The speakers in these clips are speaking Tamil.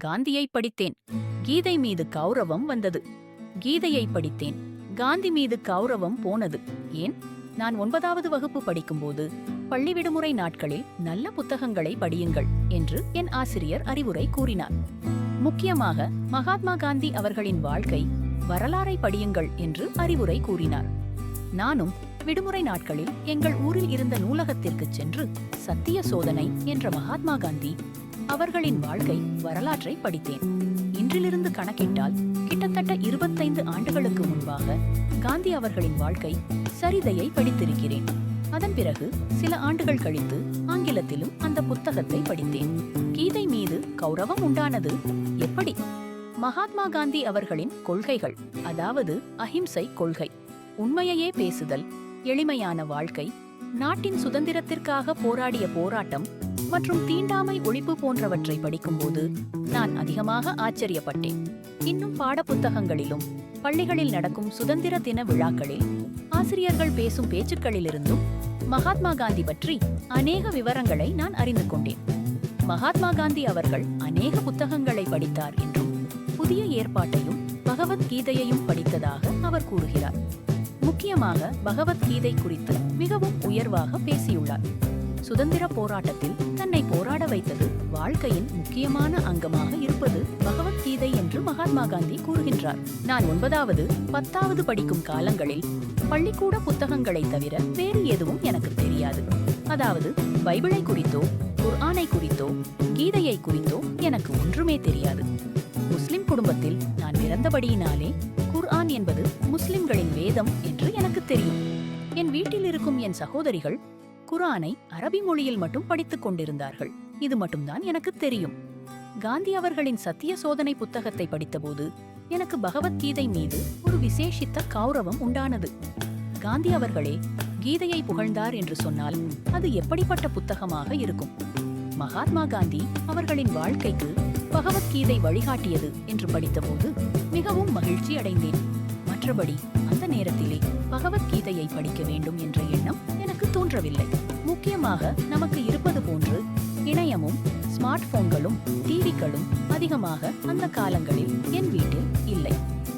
காந்தியை படித்தேன். கீதை மீது கௌரவம் வந்தது. கீதையை படித்தேன். காந்தி மீது கௌரவம் போனது. ஏன்? நான் ஒன்பதாவது வகுப்பு படிக்கும்போது பள்ளி விடுமுறை நாட்களில் நல்ல புத்தகங்களை படியுங்கள் என்று என் ஆசிரியர் அறிவுரை கூறினார். முக்கியமாக மகாத்மா காந்தி அவர்களின் வாழ்க்கை வரலாறை படியுங்கள் என்று அறிவுரை கூறினார். நானும் விடுமுறை நாட்களில் எங்கள் ஊரில் இருந்த நூலகத்திற்கு சென்று சத்திய சோதனை என்ற மகாத்மா காந்தி அவர்களின் வாழ்க்கை வரலாற்றை படித்தேன். இன்றிலிருந்து கணக்கிட்டால் கிட்டத்தட்ட இருபத்தைந்து ஆண்டுகளுக்கு முன்பாக காந்தி அவர்களின் வாழ்க்கை சரிதையை படித்திருக்கிறேன். அதன் பிறகு சில ஆண்டுகள் கழித்து ஆங்கிலத்திலும் அந்த புத்தகத்தை படித்தேன். கீதை மீது கௌரவம் உண்டானது எப்படி? மகாத்மா காந்தி அவர்களின் கொள்கைகள் அதாவது அஹிம்சை கொள்கை உண்மையையே பேசுதல் எளிமையான வாழ்க்கை நாட்டின் சுதந்திரத்திற்காக போராடிய போராட்டம் மற்றும் தீண்டாமை ஒழிப்பு போன்றவற்றை படிக்கும்போது நான் அதிகமாக ஆச்சரியப்பட்டேன். இன்னும் பாடப்புத்தகங்களிலும் பள்ளிகளில் நடக்கும் சுதந்திர தின விழாக்களில் ஆசிரியர்கள் பேசும் பேச்சுக்களிலிருந்தும் மகாத்மா காந்தி பற்றி அநேக விவரங்களை நான் அறிந்து கொண்டேன். மகாத்மா காந்தி அவர்கள் அநேக புத்தகங்களை படித்தார் என்றும் புதிய ஏற்பாட்டையும் பகவத்கீதையையும் படித்ததாக அவர் கூறுகிறார். முக்கியமாக பகவத்கீதை குறித்து மிகவும் உயர்வாக பேசியுள்ளார். சுதந்திர போராட்டத்தில் தன்னை போராட வைத்தது வாழ்க்கையின் முக்கியமான அங்கமாக இருப்பது பகவத்கீதை என்று மகாத்மா காந்தி கூறுகின்றார். நான் ஒன்பதாவது பத்தாவது படிக்கும் காலங்களில் பள்ளிக்கூட புத்தகங்களை தவிர வேறு எதுவும் எனக்கு தெரியாது. அதாவது பைபிளை குறித்தோ குர்ஆனை குறித்தோ கீதையை குறித்தோ எனக்கு ஒன்றுமே தெரியாது. முஸ்லிம் குடும்பத்தில் நான் பிறந்தபடியினாலே குர்ஆன் என்பது முஸ்லிம்களின் வேதம் என்று எனக்கு தெரியும். என் வீட்டில் இருக்கும் என் சகோதரிகள் குரானை அரபி மொழியில் மட்டும் படித்துக் கொண்டிருந்தார்கள். இது மட்டும்தான் எனக்கு தெரியும். காந்தி அவர்களின் சத்திய சோதனை புத்தகத்தை படித்தபோது எனக்கு பகவத்கீதை மீது ஒரு விசேஷித்த கௌரவம் உண்டானது. காந்தி அவர்களே கீதையை புகழ்ந்தார் என்று சொன்னால் அது எப்படிப்பட்ட புத்தகமாக இருக்கும்? மகாத்மா காந்தி அவர்களின் வாழ்க்கைக்கு பகவத்கீதை வழிகாட்டியது என்று படித்தபோது மிகவும் மகிழ்ச்சி அடைந்தேன். மற்றபடி அந்த நேரத்திலே பகவத்கீதையை படிக்க வேண்டும் என்ற எண்ணம் எனக்கு தோன்றவில்லை. முக்கியமாக நமக்கு இருப்பது போன்று இணையமும் ஸ்மார்ட் போன்களும் டிவிகளும் அதிகமாக அந்த காலங்களில் என் வீட்டில் இல்லை.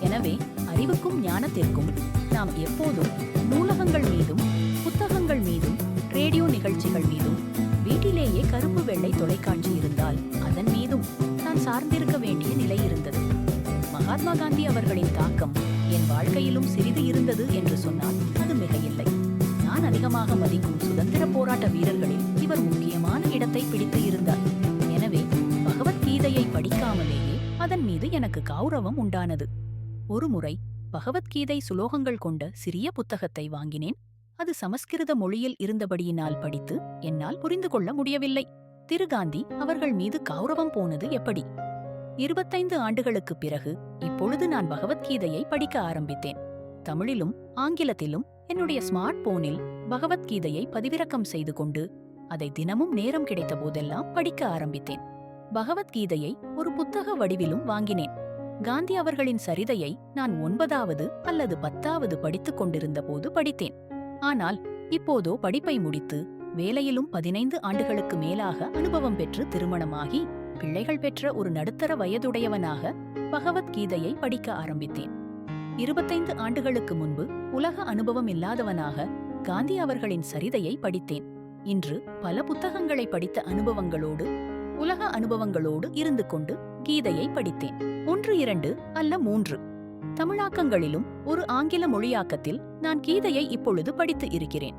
எனவே அறிவுக்கும் ஞானத்திற்கும் நாம் எப்போதும் நூலகங்கள் பகவத்கீதையை அதன் மீது எனக்கு கௌரவம் உண்டானது. ஒருமுறை பகவத்கீதை சுலோகங்கள் கொண்ட சிறிய புத்தகத்தை வாங்கினேன். அது சமஸ்கிருத மொழியில் இருந்தபடியினால் படித்து என்னால் புரிந்து கொள்ள முடியவில்லை. திருகாந்தி அவர்கள் மீது கௌரவம் போனது எப்படி? இருபத்தைந்து ஆண்டுகளுக்குப் பிறகு இப்பொழுது நான் பகவத்கீதையை படிக்க ஆரம்பித்தேன். தமிழிலும் ஆங்கிலத்திலும் என்னுடைய ஸ்மார்ட் போனில் பகவத்கீதையை பதிவிறக்கம் செய்து கொண்டு அதை தினமும் நேரம் கிடைத்த போதெல்லாம் படிக்க ஆரம்பித்தேன். பகவத்கீதையை ஒரு புத்தக வடிவிலும் வாங்கினேன். காந்தி அவர்களின் சரிதையை நான் ஒன்பதாவது அல்லது பத்தாவது படித்துக் கொண்டிருந்த போது படித்தேன். ஆனால் இப்போதோ படிப்பை முடித்து வேலையிலும் பதினைந்து ஆண்டுகளுக்கு மேலாக அனுபவம் பெற்று திருமணமாகி பிள்ளைகள் பெற்ற ஒரு நடுத்தர வயதுடையவனாக பகவத்கீதையை படிக்க ஆரம்பித்தேன். இருபத்தைந்து ஆண்டுகளுக்கு முன்பு உலக அனுபவம் இல்லாதவனாக காந்தி அவர்களின் சரிதையை படித்தேன். இன்று பல புத்தகங்களை படித்த அனுபவங்களோடு உலக அனுபவங்களோடு இருந்து கொண்டு கீதையை படித்தேன். ஒன்று இரண்டு அல்ல மூன்று. தமிழாக்கங்களிலும் ஒரு ஆங்கில மொழியாக்கத்தில் நான் கீதையை இப்பொழுது படித்து இருக்கிறேன்.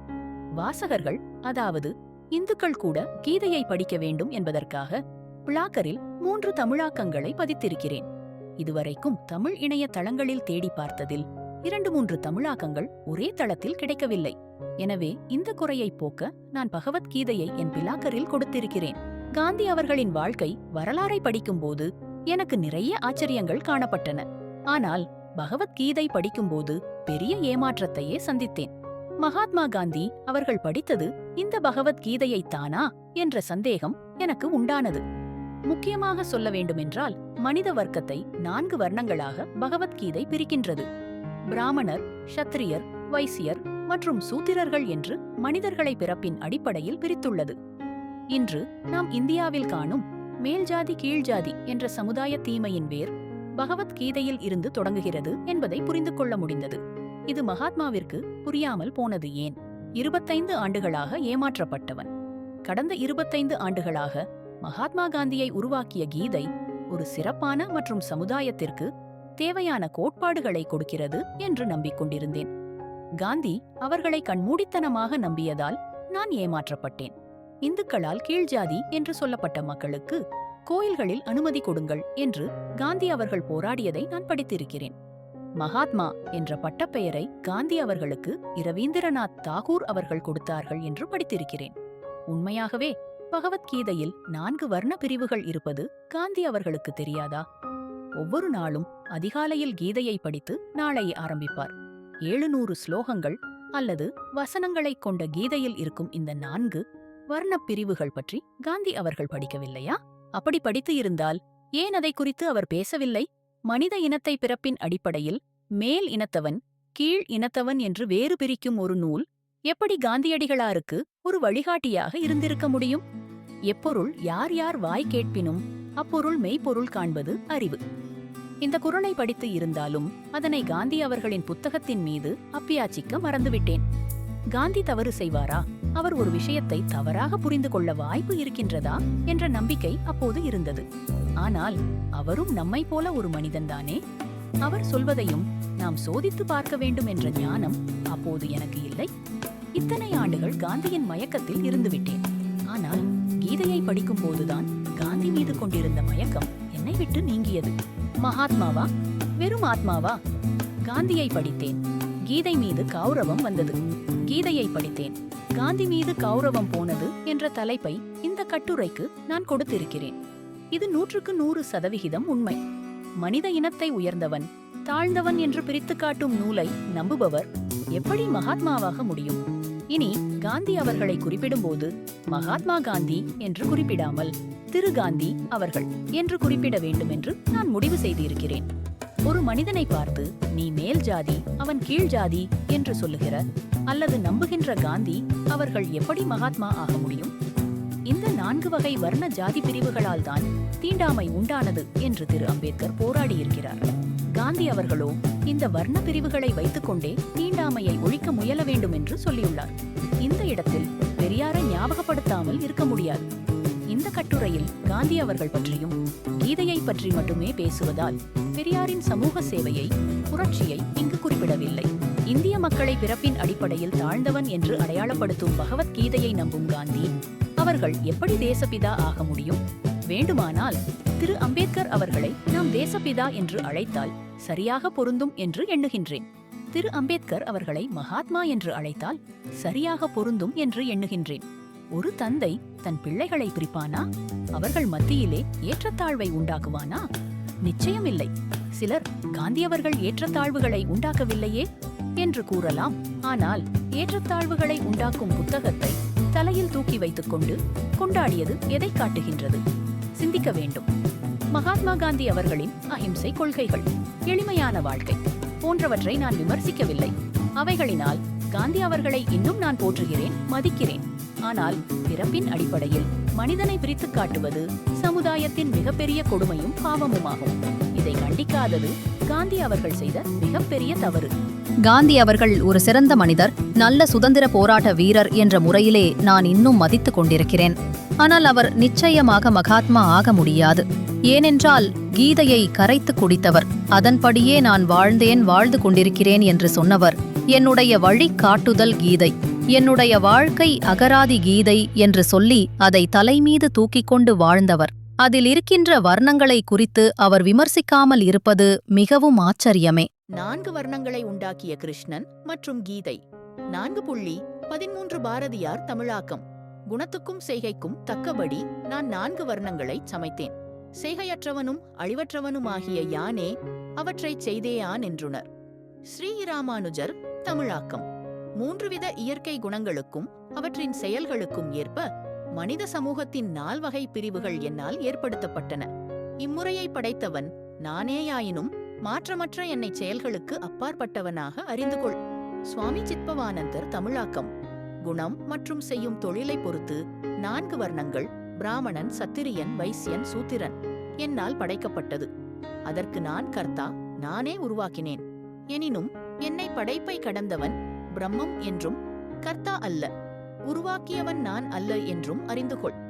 வாசகர்கள் அதாவது இந்துக்கள் கூட கீதையை படிக்க வேண்டும் என்பதற்காக பிளாக்கரில் மூன்று தமிழாக்கங்களை பதித்திருக்கிறேன். இதுவரைக்கும் தமிழ் இணைய தளங்களில் தேடி பார்த்ததில் இரண்டு மூன்று தமிழாக்கங்கள் ஒரே தளத்தில் கிடைக்கவில்லை. எனவே இந்த குறையை போக்க நான் பகவத்கீதையை என் பிலாக்கரில் கொடுத்திருக்கிறேன். காந்தி அவர்களின் வாழ்க்கை வரலாறை படிக்கும்போது எனக்கு நிறைய ஆச்சரியங்கள் காணப்பட்டன. ஆனால் பகவத்கீதை படிக்கும்போது பெரிய ஏமாற்றத்தையே சந்தித்தேன். மகாத்மா காந்தி அவர்கள் படித்தது இந்த பகவத்கீதையை தானா என்ற சந்தேகம் எனக்கு உண்டானது. முக்கியமாக சொல்ல வேண்டுமென்றால் மனித வர்க்கத்தை நான்கு வர்ணங்களாக பகவத்கீதை பிரிக்கின்றது. பிராமணர் ஷத்திரியர் வைசியர் மற்றும் சூத்திரர்கள் என்று மனிதர்களை பிறப்பின் அடிப்படையில் பிரித்துள்ளது. இன்று நாம் இந்தியாவில் காணும் மேல்ஜாதி கீழ்ஜாதி என்ற சமுதாய தீமையின் வேர் பகவத்கீதையில் இருந்து தொடங்குகிறது என்பதை புரிந்து கொள்ள முடிந்தது. இது மகாத்மாவிற்கு புரியாமல் போனது ஏன்? இருபத்தைந்து ஆண்டுகளாக ஏமாற்றப்பட்டவன். கடந்த இருபத்தைந்து ஆண்டுகளாக மகாத்மா காந்தியை உருவாக்கிய கீதை ஒரு சிறப்பான மற்றும் சமுதாயத்திற்கு தேவையான கோட்பாடுகளை கொடுக்கிறது என்று நம்பிக்கொண்டிருந்தேன். காந்தி அவர்களை கண்மூடித்தனமாக நம்பியதால் நான் ஏமாற்றப்பட்டேன். இந்துக்களால் கீழ்ஜாதி என்று சொல்லப்பட்ட மக்களுக்கு கோயில்களில் அனுமதி கொடுங்கள் என்று காந்தி அவர்கள் போராடியதை நான் படித்திருக்கிறேன். மகாத்மா என்ற பட்டப்பெயரை காந்தி அவர்களுக்கு இரவீந்திரநாத் தாகூர் அவர்கள் கொடுத்தார்கள் என்று படித்திருக்கிறேன். உண்மையாகவே பகவத்கீதையில் நான்கு வர்ண பிரிவுகள் இருப்பது காந்தி அவர்களுக்கு தெரியாதா? ஒவ்வொரு நாளும் அதிகாலையில் கீதையை படித்து நாளை ஆரம்பிப்பார். ஏழுநூறு ஸ்லோகங்கள் அல்லது வசனங்களைக் கொண்ட கீதையில் இருக்கும் இந்த நான்கு வர்ணப் பிரிவுகள் பற்றி காந்தி அவர்கள் படிக்கவில்லையா? அப்படி படித்து இருந்தால் ஏன் அதை குறித்து அவர் பேசவில்லை? மனித இனத்தை பிறப்பின் அடிப்படையில் மேல் இனத்தவன் கீழ் இனத்தவன் என்று வேறு பிரிக்கும் ஒரு நூல் எப்படி காந்தியடிகளாருக்கு ஒரு வழிகாட்டியாக இருந்திருக்க முடியும்? எப்பொருள் யார் யார் வாய் கேட்பினும் அப்பொருள் மெய்ப்பொருள் காண்பது அறிவு. இந்த குரலை படித்து இருந்தாலும் அதனை காந்தி அவர்களின் புத்தகத்தின் மீது அப்பியாச்சிக்க மறந்துவிட்டேன். காந்தி தவறு செய்வாரா? அவர் ஒரு விஷயத்தை தவறாக புரிந்து கொள்ள வாய்ப்பு இருக்கின்றதா என்ற நம்பிக்கை அப்போது இருந்தது. ஆனால் அவரும் நம்மைப் போல ஒரு மனிதன்தானே? அவர் சொல்வதையும் நாம் சோதித்து பார்க்க வேண்டும் என்ற ஞானம் அப்போது எனக்கு இல்லை. இத்தனை ஆண்டுகள் காந்தியின் மயக்கத்தில் இருந்துவிட்டேன். ஆனால் கீதையை படிக்கும் போதுதான் காந்தி மீது கொண்டிருந்த மயக்கம் என்னை விட்டு நீங்கியது. மகாத்மாவா? வெறும் ஆத்மாவா? காந்தியை படித்தேன். கீதை மீது கௌரவம் வந்தது. கீதையை படித்தேன். காந்தி மீது கௌரவம் போனது என்ற தலைப்பை இந்த கட்டுரைக்கு நான் கொடுத்திருக்கிறேன். இது நூற்றுக்கு நூறு சதவிகிதம் உண்மை. மனித இனத்தை உயர்ந்தவன் தாழ்ந்தவன் என்று பிரித்து காட்டும் நூலை நம்புபவர் எப்படி மகாத்மாவாக முடியும்? இனி காந்தி அவர்களை குறிப்பிடும்போது மகாத்மா காந்தி என்று குறிப்பிடாமல் திரு காந்தி அவர்கள் என்று குறிப்பிட வேண்டும் என்று நான் முடிவு செய்திருக்கிறேன். ஒரு மனிதனை பார்த்து நீ மேல் ஜாதி அவன் கீழ் ஜாதி என்று சொல்லுகிற அல்லது நம்புகின்ற காந்தி அவர்கள் எப்படி மகாத்மா ஆக முடியும்? இந்த நான்கு வகை வர்ண ஜாதி பிரிவுகளால் தான் தீண்டாமை உண்டானது என்று திரு அம்பேத்கர் போராடியிருக்கிறார். காந்தி அவர்களோ இந்த வர்ண பிரிவுகளை வைத்துக்கொண்டே தீண்டாமையை ஒழிக்க முயல வேண்டும் என்று சொல்லியுள்ளார். இந்த இடத்தில் பெரியாரை ஞாபகப்படுத்தாமல் இருக்க முடியாது. இந்த கட்டுரையில் காந்தி அவர்கள் பற்றியும் கீதையை பற்றி மட்டுமே பேசுவதால் பெரியாரின் சமூக சேவையை புரட்சியை இங்கு குறிப்பிடவில்லை. இந்திய மக்களை பிறப்பின் அடிப்படையில் தாழ்ந்தவன் என்று அடையாளப்படுத்தும் பகவத்கீதையை நம்பும் காந்தி அவர்கள் எப்படி தேசபிதா ஆக முடியும்? வேண்டுமானால் திரு அம்பேத்கர் அவர்களை நாம் தேசபிதா என்று அழைத்தால் சரியாக பொருந்தும் என்று எண்ணுகின்றேன். திரு அம்பேத்கர் அவர்களை மகாத்மா என்று அழைத்தால் சரியாக பொருந்தும் என்று எண்ணுகின்றேன். ஒரு தந்தை தன் பிள்ளைகளை பிரிப்பானா? அவர்கள் மத்தியிலே ஏற்றத்தாழ்வை உண்டாக்குவானா? நிச்சயமில்லை. சிலர் காந்தியவர்கள் ஏற்றத்தாழ்வுகளை உண்டாக்கவில்லையே என்று கூறலாம். ஆனால் ஏற்றத்தாழ்வுகளை உண்டாக்கும் புத்தகத்தை தலையில் தூக்கி வைத்துக் கொண்டு கொண்டாடியது எதை காட்டுகின்றது? சிந்திக்க வேண்டும். மகாத்மா காந்தி அவர்களின் அஹிம்சை கொள்கைகள் எளிமையான வாழ்க்கை போன்றவற்றை நான் விமர்சிக்கவில்லை. அவைகளினால் காந்தி அவர்களை இன்னும் நான் போற்றுகிறேன் மதிக்கிறேன். ஆனால் பிறப்பின் அடிப்படையில் மனிதனை பிரித்துக் காட்டுவது சமுதாயத்தின் மிகப்பெரிய கொடுமையும் பாவமுமாகும். இதை கண்டிக்காதது காந்தி அவர்கள் செய்த மிகப்பெரிய தவறு. காந்தி அவர்கள் ஒரு சிறந்த மனிதர் நல்ல சுதந்திர போராட்ட வீரர் என்ற முறையிலே நான் இன்னும் மதித்துக் கொண்டிருக்கிறேன். ஆனால் அவர் நிச்சயமாக மகாத்மா ஆக முடியாது. ஏனென்றால் கீதையை கரைத்து குடித்தவர் அதன்படியே நான் வாழ்ந்தேன் வாழ்ந்து கொண்டிருக்கிறேன் என்று சொன்னவர் என்னுடைய வழி காட்டுதல் கீதை. என்னுடைய வாழ்க்கை அகராதி கீதை என்று சொல்லி அதை தலைமீது தூக்கிக் கொண்டு வாழ்ந்தவர். அதில் இருக்கின்ற வர்ணங்களை குறித்து அவர் விமர்சிக்காமல் இருப்பது மிகவும் ஆச்சரியமே. நான்கு வர்ணங்களை உண்டாக்கிய கிருஷ்ணன் மற்றும் கீதை. நான்கு புள்ளி பதிமூன்று பாரதியார் தமிழாக்கம். குணத்துக்கும் செய்கைக்கும் தக்கபடி நான் நான்கு வர்ணங்களை சமைத்தேன். செய்கையற்றவனும் அழிவற்றவனுமாகிய யானே அவற்றைச் செய்தேயான் என்றுனர். ஸ்ரீராமானுஜர் தமிழாக்கம். மூன்றுவித இயற்கை குணங்களுக்கும் அவற்றின் செயல்களுக்கும் ஏற்ப மனித சமூகத்தின் நால்வகை பிரிவுகள் என்னால் ஏற்படுத்தப்பட்டன. இம்முறையை படைத்தவன் நானேயாயினும் மாற்றமற்ற என்னை செயல்களுக்கு அப்பாற்பட்டவனாக அறிந்து கொள். சுவாமி சித்பவானந்தர் தமிழாக்கம். குணம் மற்றும் செய்யும் தொழிலை பொறுத்து நான்கு வர்ணங்கள் பிராமணன் சத்திரியன் வைசியன் சூத்திரன் என்னால் படைக்கப்பட்டது. அதற்கு நான் கர்த்தா நானே உருவாக்கினேன். எனினும் என்னை படைப்பை கடந்தவன் பிரம்மம் என்றும் கர்த்தா அல்ல. உருவாக்கியவன் நான் அல்ல என்றும் அறிந்து கொள்